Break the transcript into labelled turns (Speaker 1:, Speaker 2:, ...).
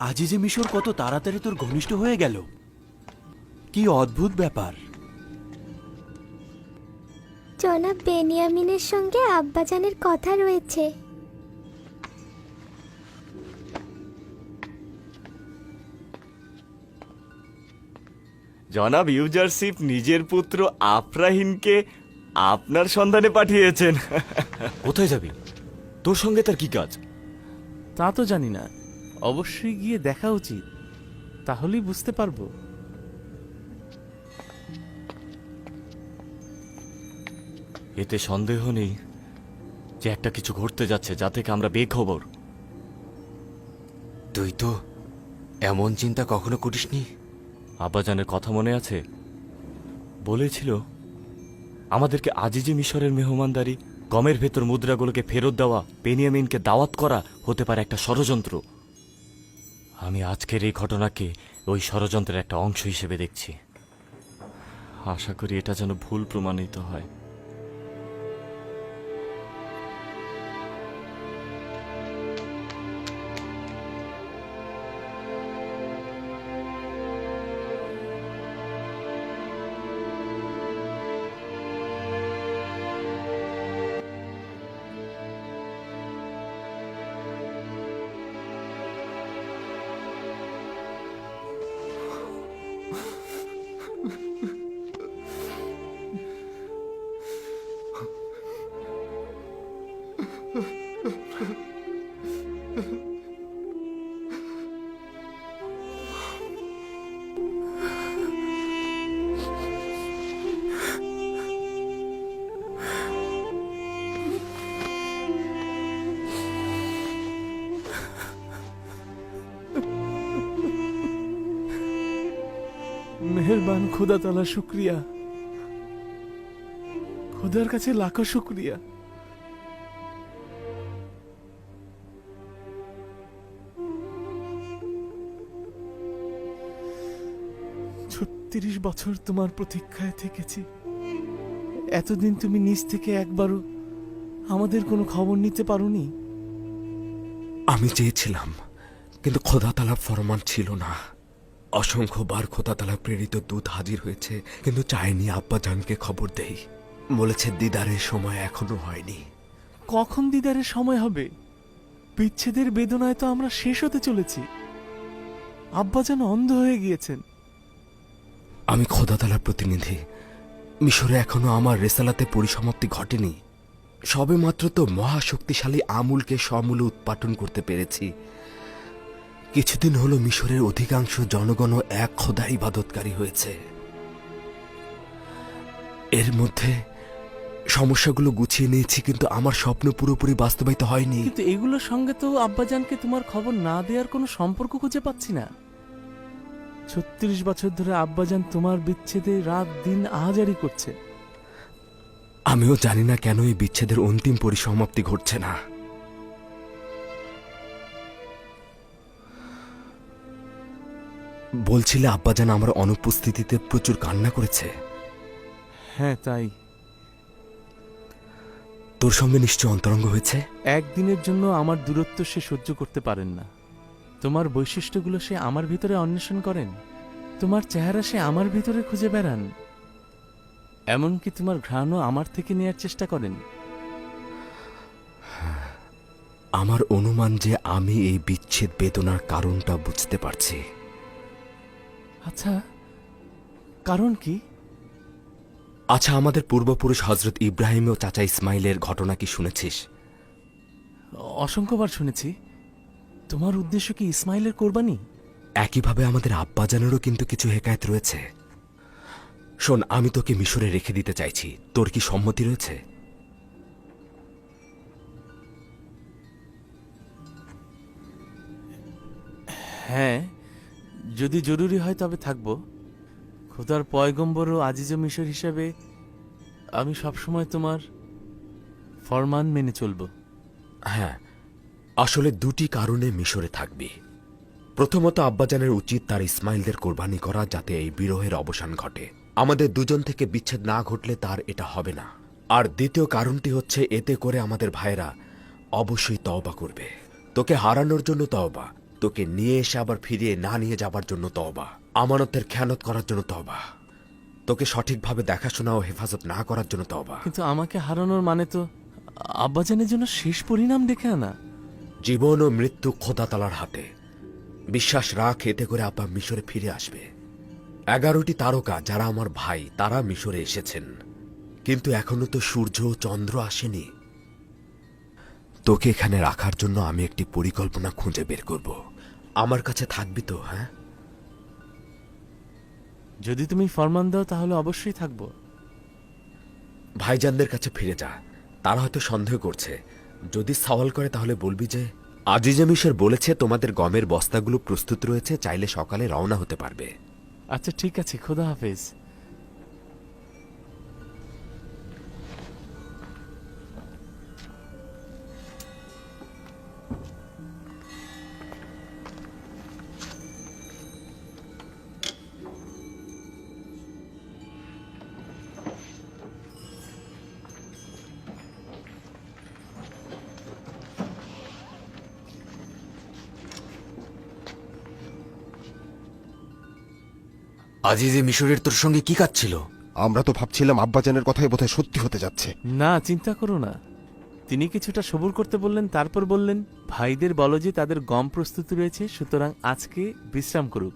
Speaker 1: আজই যে মিশর কত তাড়াতাড়ি তোর ঘনিষ্ঠ হয়ে গেল। কি অদ্ভুত ব্যাপার।
Speaker 2: জনাব বেনিয়ামিনের সঙ্গে আব্বাজানের কথা রয়েছে।
Speaker 3: জনাব ইউজারশিপ নিজের পুত্র আফরাহিনকে আপনার সন্ধানে পাঠিয়েছেন। কোথায় যাবি? তোর সঙ্গে তার কি কাজ?
Speaker 4: তা তো জানি না। অবশ্যই গিয়ে দেখা উচিত। তাহলেই বুঝতে পারব।
Speaker 3: এতে সন্দেহ নেই যে একটা কিছু ঘটতে যাচ্ছে যা থেকে আমরা বেখবর।
Speaker 5: তুই তো এমন চিন্তা কখনো করিসনি?
Speaker 3: আব্বাজানের কথা মনে আছে? বলেছিল আমাদেরকে আজিজি মিশরের মেহমানদারি গমের ভেতর মুদ্রাগুলোকে ফেরত দেওয়া বেনিয়ামিনকে দাওয়াত করা হতে পারে একটা ষড়যন্ত্র। আমি আজকের এই ঘটনাকে ওই ষড়যন্ত্রের একটা অংশ হিসেবে দেখছি। আশা করি এটা যেন ভুল প্রমাণিত হয়।
Speaker 4: মেহেরবান খোদা তালা শুক্রিয়া। খোদার কাছে লাখো শুক্রিয়া। ছত্রিশ বছর তোমার প্রতীক্ষায় থেকেছি। এতদিন তুমি নিজ থেকে একবারও আমাদের কোনো খবর নিতে পারোনি।
Speaker 5: আমি চেয়েছিলাম, কিন্তু খোদাতালা ফরমান ছিল না। অসংখ্যবার খোদাতালা প্রেরিত দূত হাজির হয়েছে কিন্তু চাইনি আব্বা জানকে খবর দেই। বলেছে দিদারের সময় এখনও হয়নি।
Speaker 4: কখন দিদারের সময় হবে? বিচ্ছেদের বেদনায় তো আমরা শেষ হতে চলেছি। আব্বা যেন অন্ধ হয়ে গিয়েছেন।
Speaker 5: আমি খোদাতালার প্রতিনিধি। মিশরে এখনও আমার রেসালাতে পরিসমাপ্তি ঘটেনি। সবে মাত্র তো মহাশক্তিশালী আমুলকে সমূলে উৎপাটন করতে পেরেছি। কিছুদিন হলো মিশরের অধিকাংশ জনগণ এক খোদা ইবাদতকারী হয়েছে। এর মধ্যে সমস্যাগুলো গুছিয়ে নিয়েছি কিন্তু আমার স্বপ্ন পুরোপুরি বাস্তবায়িত হয়নি।
Speaker 4: কিন্তু এগুলোর সঙ্গে তো আব্বাজানকে তোমার খবর না দেওয়ার কোনো সম্পর্ক খুঁজে পাচ্ছি না। ছত্রিশ বছর ধরে আব্বাজান তোমার বিচ্ছেদে রাত দিন আহাজারি করছে।
Speaker 5: আমিও জানি না কেন এই বিচ্ছেদের অন্তিম পরিসমাপ্তি ঘটছে না। বলছিলে আব্বাজান আমার অনুপস্থিতিতে প্রচুর কান্না করেছে।
Speaker 4: হ্যাঁ তাই।
Speaker 5: তোর সঙ্গে নিশ্চয় অন্তরঙ্গ হয়েছে?
Speaker 4: একদিনের জন্য আমার দূরত্ব সে সহ্য করতে পারেন না। তোমার বৈশিষ্ট্যগুলো সে আমার ভিতরে অন্বেষণ করেন। তোমার চেহারা সে আমার ভিতরে খুঁজে বেড়ান। এমনকি তোমার ঘ্রাণও আমার থেকে নেয়ার চেষ্টা করেন।
Speaker 5: আমার অনুমান যে আমি এই বিচ্ছেদ বেদনার কারণটা বুঝতে পারছি।
Speaker 4: আচ্ছা কারণ কি?
Speaker 5: আচ্ছা আমাদের পূর্বপুরুষ হজরত ইব্রাহিম ও চাচা ইসমাইলের ঘটনা কি শুনেছিস?
Speaker 4: অসংখ্যবার শুনেছি। তোমার উদ্দেশ্য কি ইসমাইলের কোরবানি?
Speaker 5: একইভাবে আমাদের আব্বাজানেরও কিন্তু কিছু হেকায়ত রয়েছে। শোন আমি তোকে মিশরে রেখে দিতে চাইছি। তোর কি সম্মতি রয়েছে?
Speaker 4: হ্যাঁ যদি জরুরি হয় তবে থাকব। খোদার পয়গম্বর ও আজিজ মিশর হিসাবে আমি সবসময় তোমার ফরমান মেনে চলব।
Speaker 5: হ্যাঁ আসলে দুটি কারণে মিশরে থাকবি। প্রথমত আব্বাজানের উচিত তার ইসমাইলদের কোরবানি করা যাতে এই বিরহের অবসান ঘটে। আমাদের দুজন থেকে বিচ্ছেদ না ঘটলে তার এটা হবে না। আর দ্বিতীয় কারণটি হচ্ছে এতে করে আমাদের ভাইরা অবশ্যই তওবা করবে। তোকে হারানোর জন্য তওবা। তোকে নিয়ে এসে আবার ফিরিয়ে না নিয়ে যাবার জন্য তবা আমানতের খেয়ানত করার জন্য তবা তোকে সঠিকভাবে দেখাশোনা ও হেফাজত না করার জন্য তবা
Speaker 4: কিন্তু আমাকে হারানোর মানে তো আব্বাজানের জন্য শেষ পরিণাম ডেকে আনা।
Speaker 5: জীবন ও মৃত্যু খোদা তালার হাতে। বিশ্বাস রাখ এতে করে আব্বা মিশরে ফিরে আসবে। এগারোটি তারকা যারা আমার ভাই তারা মিশরে এসেছেন। কিন্তু এখনও তো সূর্য ও চন্দ্র আসেনি। তোকে এখানে রাখার জন্য আমি একটি পরিকল্পনা খুঁজে বের করব। আমার কাছে থাকবি তো হ্যাঁ?
Speaker 4: যদি তুমি ফরমান দাও তাহলে অবশ্যই থাকব।
Speaker 5: ভাইজানদের কাছে ফিরে যা। তারা হয়তো সন্দেহ করছে। যদি সওয়াল করে তাহলে বলবি যে আজিজামিশর বলেছে তোমাদের গমের বস্তাগুলো প্রস্তুত রয়েছে চাইলে সকালে রওনা হতে পারবে।
Speaker 4: আচ্ছা ঠিক আছে খোদা হাফেজ।
Speaker 5: আজিজে মিশরের তোর সঙ্গে কি কাজ ছিল?
Speaker 6: আমরা তো ভাবছিলাম আব্বাজানের কথাই বোধহয় সত্যি হতে যাচ্ছে।
Speaker 4: না চিন্তা করো না। তিনি কিছুটা সবুর করতে বললেন তারপর বললেন ভাইদের বলো যে তাদের গম প্রস্তুত রয়েছে সুতরাং আজকে বিশ্রাম করুক।